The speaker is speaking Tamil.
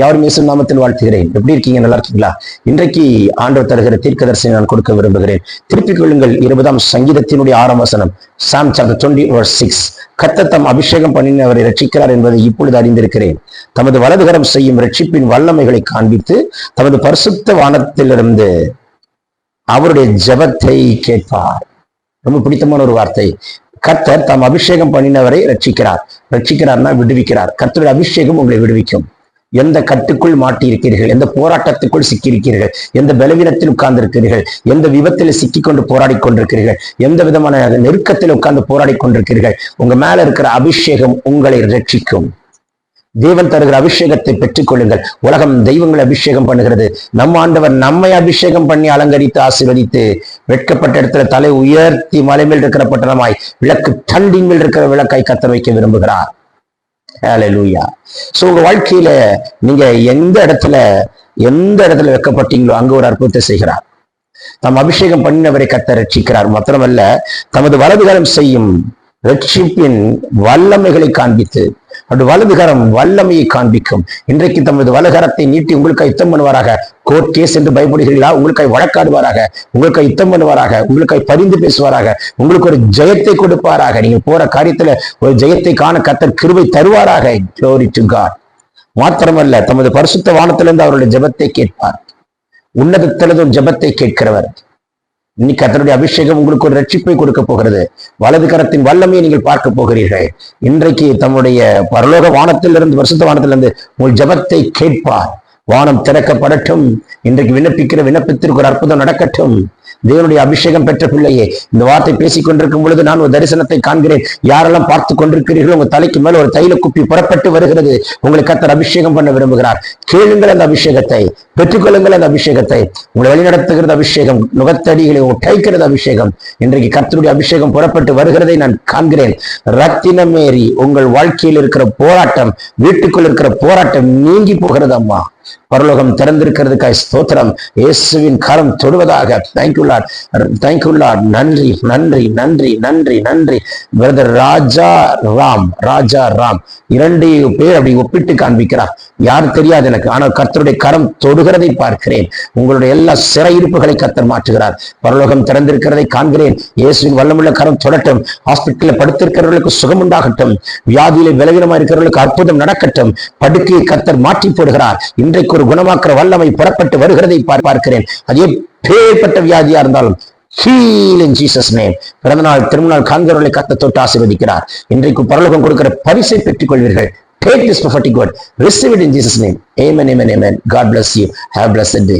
யாரும் இயேசு நாமத்தில் வாழ்த்துகிறேன். எப்படி இருக்கீங்க? நல்லா இருக்கீங்களா? இன்றைக்கு ஆண்டவர் தருகிற தீர்க்க தரிசனம் நான் கொடுக்க விரும்புகிறேன். திருப்பிக் கொள்ளுங்கள் இருபதாம் சங்கீதத்தினுடைய ஆறாம் வசனம். சாம் சாப்டர் டுவெண்ட்டி சிக்ஸ் கத்தத்தம் அபிஷேகம் பண்ணின அவரை ரட்சிக்கிறார் என்பதை இப்பொழுது அறிந்திருக்கிறேன். தமது வலதுகரம் செய்யும் ரட்சிப்பின் வல்லமைகளை காண்பித்து தமது பரிசுத்த வானத்திலிருந்து அவருடைய ஜபத்தை கேட்பார். ரொம்ப பிடித்தமான ஒரு வார்த்தை. கர்த்தர் தம் அபிஷேகம் பண்ணினவரை ரட்சிக்கிறார். ரட்சிக்கிறார்னா விடுவிக்கிறார். கர்த்தருடைய அபிஷேகம் உங்களை விடுவிக்கும். எந்த கட்டுக்குள் மாட்டியிருக்கிறீர்கள்? எந்த போராட்டத்துக்குள் சிக்கியிருக்கிறீர்கள்? எந்த பலவீனத்தில் உட்கார்ந்து இருக்கிறீர்கள் எந்த விபத்தில் சிக்கிக் கொண்டு போராடி கொண்டிருக்கிறீர்கள்? எந்த விதமான நெருக்கத்தில் உட்கார்ந்து போராடி கொண்டிருக்கிறீர்கள்? உங்க மேல இருக்கிற அபிஷேகம் உங்களை ரட்சிக்கும். தேவன் தருகிற அபிஷேகத்தை பெற்றுக் கொள்ளுங்கள் உலகம் தெய்வங்களை அபிஷேகம் பண்ணுகிறது. நம் ஆண்டவர் நம்மை அபிஷேகம் பண்ணி அலங்கரித்து ஆசீர்வதித்து வெட்கப்பட்ட இடத்துல தலை உயர்த்தி மலை மேல் இருக்கிற பட்டணமாய் விளக்கு தண்டின் மேல் இருக்கிற விளக்கை கத்த வைக்க விரும்புகிறார். லூயா ஸோ உங்கள் வாழ்க்கையில நீங்க எந்த இடத்துல எந்த இடத்துல வைக்கப்பட்டீங்களோ அங்கே ஒரு அற்புதத்தை செய்கிறார். தம் அபிஷேகம் பண்ணினவரை கத்த ரட்சிக்கிறார். மாத்திரமல்ல தமது வலதுகாரம் செய்யும் ரட்சிப்பின் வல்லமைகளை காண்பித்து அவருடைய வலதுகரம் வல்லமையை காண்பிக்கும். இன்றைக்கு தமது வலகரத்தை நீட்டி உங்களுக்கு யுத்தம் பண்ணுவாராக. கோர்ட் கேஸ் என்று பயப்படுகிறீர்களா? உங்களுக்கு வழக்காடுவாராக. உங்களுக்கு யுத்தம் பண்ணுவாராக. உங்களுக்கு பரிந்து பேசுவாராக. உங்களுக்கு ஒரு ஜெயத்தை கொடுப்பாராக. நீங்க போற காரியத்துல ஒரு ஜெயத்தை காண கத்தர் கிருவை தருவாராக. Glory to God. மாத்திரமல்ல தமது பரிசுத்த வானத்திலிருந்து அவருடைய ஜெபத்தை கேட்பார். உன்னதத்திலிருந்து ஒரு ஜெபத்தை கேட்கிறவர். இன்னைக்கு கர்த்தருடைய அபிஷேகம் உங்களுக்கு ஒரு ரட்சிப்பை கொடுக்க போகிறது. வலது கரத்தின் வல்லமையை நீங்கள் பார்க்க போகிறீர்கள். இன்றைக்கு தம்முடைய பரலோக வானத்திலிருந்து வருஷத்த வானத்திலிருந்து உங்கள் ஜெபத்தை கேட்பார். வானம் திறக்கப்படட்டும். இன்றைக்கு விண்ணப்பிக்கிற விண்ணப்பத்திற்கு ஒரு அற்புதம் நடக்கட்டும். தேவனுடைய அபிஷேகம் பெற்ற பிள்ளையே இந்த வார்த்தை பேசிக் கொண்டிருக்கும் பொழுது நான் ஒரு தரிசனத்தை காண்கிறேன். யாரெல்லாம் பார்த்து கொண்டிருக்கிறீர்களோ உங்க தலைக்கு மேல ஒரு தைல குப்பி புறப்பட்டு வருகிறது. உங்களை கத்தர் அபிஷேகம் பண்ண விரும்புகிறார். கேளுங்கள் அந்த அபிஷேகத்தை பெற்றுக்கொள்ளுங்கள் அந்த அபிஷேகத்தை. உங்களை வழிநடத்துகிறது அபிஷேகம் நுகத்தடிகளை கைக்கிறது அபிஷேகம். இன்றைக்கு கத்தருடைய அபிஷேகம் புறப்பட்டு வருகிறதை நான் காண்கிறேன். ரத்தினமேறி உங்கள் வாழ்க்கையில் இருக்கிற போராட்டம் வீட்டுக்குள் இருக்கிற போராட்டம் நீங்கி போகிறது அம்மா. பரலோகம் திறந்திருக்கிறதுக்காய் ஸ்தோத்திரம். இயேசுவின் கரம் தொடுவதாக. தேங்க்யூலாட் தேங்க்யூலாட் நன்றி நன்றி நன்றி நன்றி நன்றி. பிரதர் ராஜா ராம் ராஜா ராம். இரண்டு பேர் அப்படி ஒப்பிட்டு காண்பிக்கிறார். யார் தெரியாது எனக்கு. ஆனால் கர்த்தருடைய கரம் தொடுகிறதை பார்க்கிறேன். உங்களுடைய எல்லா சிறையிருப்புகளை கர்த்தர் மாற்றுகிறார். பரலோகம் திறந்திருக்கிறதை காண்கிறேன். இயேசுவின் வல்லமுள்ள கரம் தொடட்டும். ஹாஸ்பிட்டலில் படுத்திருக்கிறவர்களுக்கு சுகம் உண்டாகட்டும் வியாதியிலே விலகினமா இருக்கிறவர்களுக்கு அற்புதம் நடக்கட்டும். படுக்கையை கர்த்தர் மாற்றி போடுகிறார். இன்றைக்கு ஒரு குணமாக்குற வல்லமை புறப்பட்டு வருகிறதை பார்க்கிறேன் அது எப்பேற்பட்ட வியாதியா இருந்தாலும் ஹீல் இன் ஜீசஸ் நேம் பிறந்தநாள் திருமணம் காண்கிறவர்களை கத்த தொட்டு ஆசீர்வதிக்கிறார் இன்றைக்கு பரலோகம் கொடுக்கிற பரிசை பெற்றுக் கொள்வீர்கள் Take this prophetic word, receive it in Jesus' name. Amen, amen, amen. God bless you. Have a blessed day.